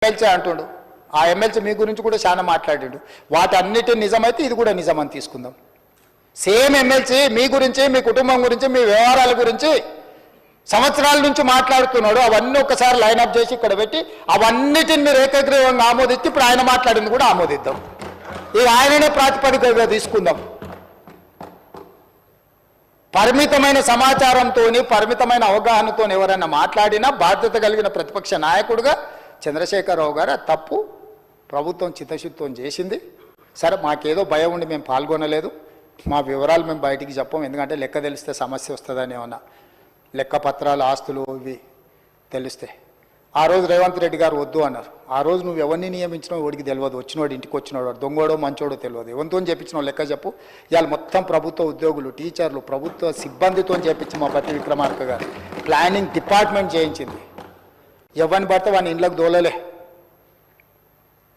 MLC అంటుండు. ఆ MLC మీ గురించి కూడా చాలా మాట్లాడిండు. వాటన్నిటి నిజమైతే ఇది కూడా నిజం అని తీసుకుందాం. సేమ్ ఎమ్మెల్సీ మీ గురించి మీ కుటుంబం గురించి మీ వ్యవహారాల గురించి సంవత్సరాల నుంచి మాట్లాడుతున్నాడు. అవన్నీ ఒకసారి లైన్ అప్ చేసి ఇక్కడ పెట్టి అవన్నిటిని మీరు ఏకగ్రీవంగా ఆమోదించి ఇప్పుడు ఆయన మాట్లాడింది కూడా ఆమోదిద్దాం. ఇది ఆయననే ప్రాతిపదికగా తీసుకుందాం. పరిమితమైన సమాచారంతో పరిమితమైన అవగాహనతో ఎవరైనా మాట్లాడినా బాధ్యత కలిగిన ప్రతిపక్ష నాయకుడుగా చంద్రశేఖరరావు గారు తప్పు. ప్రభుత్వం చిత్తశుద్ధం చేసింది. సరే మాకేదో భయం ఉండి మేము పాల్గొనలేదు. మా వివరాలు మేము బయటికి చెప్పం. ఎందుకంటే లెక్క తెలిస్తే సమస్య వస్తుందని ఏమన్నా లెక్క పత్రాలు ఆస్తులు ఇవి తెలిస్తే. ఆ రోజు రేవంత్ రెడ్డి గారు వద్దు అన్నారు. ఆ రోజు నువ్వు ఎవరిని నియమించినావు వాడికి తెలియదు. వచ్చినోడు ఇంటికి వచ్చినోడు దొంగోడో మంచోడో తెలియదు. ఎవరితో చెప్పించినావు లెక్క చెప్పు. ఇవాళ మొత్తం ప్రభుత్వ ఉద్యోగులు టీచర్లు ప్రభుత్వ సిబ్బందితో చేపించి మా పతి విక్రమార్క గారు. ప్లానింగ్ డిపార్ట్మెంట్ చేయించింది. ఎవరిని పడితే వాడిని ఇండ్లకు దోలలే.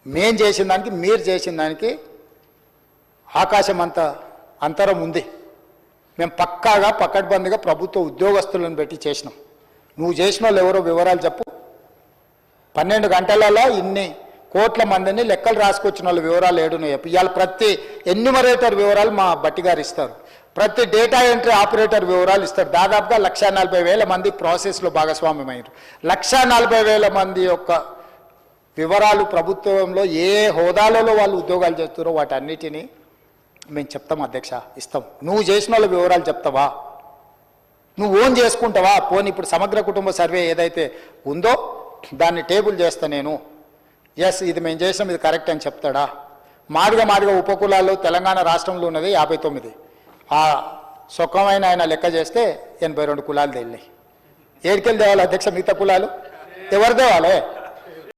మేం చేసిన దానికి మీరు చేసిన దానికి ఆకాశం అంత అంతరం ఉంది. మేము పక్కాగా పకడ్బందీగా ప్రభుత్వ ఉద్యోగస్తులను పెట్టి చేసినాం. నువ్వు చేసిన వాళ్ళు ఎవరో వివరాలు చెప్పు. పన్నెండు గంటలలో ఇన్ని కోట్ల మందిని లెక్కలు రాసుకొచ్చిన వాళ్ళ వివరాలు ఏడునో చెప్పు. ఇవాళ ప్రతి ఎన్యూమరేటర్ వివరాలు మా బట్టి గారు ఇస్తారు. ప్రతి డేటా ఎంట్రీ ఆపరేటర్ వివరాలు ఇస్తారు. దాదాపుగా లక్ష నలభై వేల మంది ప్రాసెస్లో భాగస్వామ్యమయ్యారు. లక్ష నలభై వేల మంది యొక్క వివరాలు ప్రభుత్వంలో ఏ హోదాలలో వాళ్ళు ఉద్యోగాలు చేస్తారో వాటన్నిటినీ మేము చెప్తాం అధ్యక్ష ఇస్తాం. నువ్వు చేసిన వాళ్ళ వివరాలు చెప్తావా? నువ్వు ఓన్ చేసుకుంటావా? పోనీ ఇప్పుడు సమగ్ర కుటుంబ సర్వే ఏదైతే ఉందో దాన్ని టేబుల్ చేస్తా నేను. ఎస్ ఇది మేము చేసినాం ఇది కరెక్ట్ అని చెప్తాడా? మాదిగా మాదిగా ఉపకులాలు తెలంగాణ రాష్ట్రంలో ఉన్నది యాభై తొమ్మిది. ఆ సుఖమైన ఆయన లెక్క చేస్తే ఎనభై రెండు కులాలు తేలినాయి. ఏడికెళ్ళి తేవాలి అధ్యక్ష మిగతా కులాలు? ఎవరు తేవాలి?